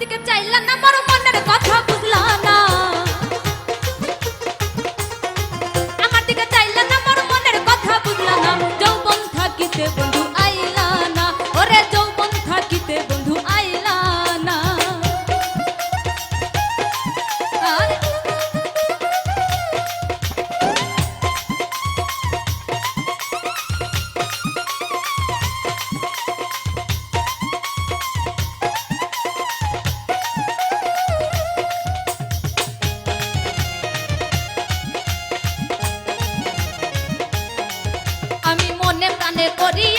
দিকে চাইলা না মরো মনের কথা। body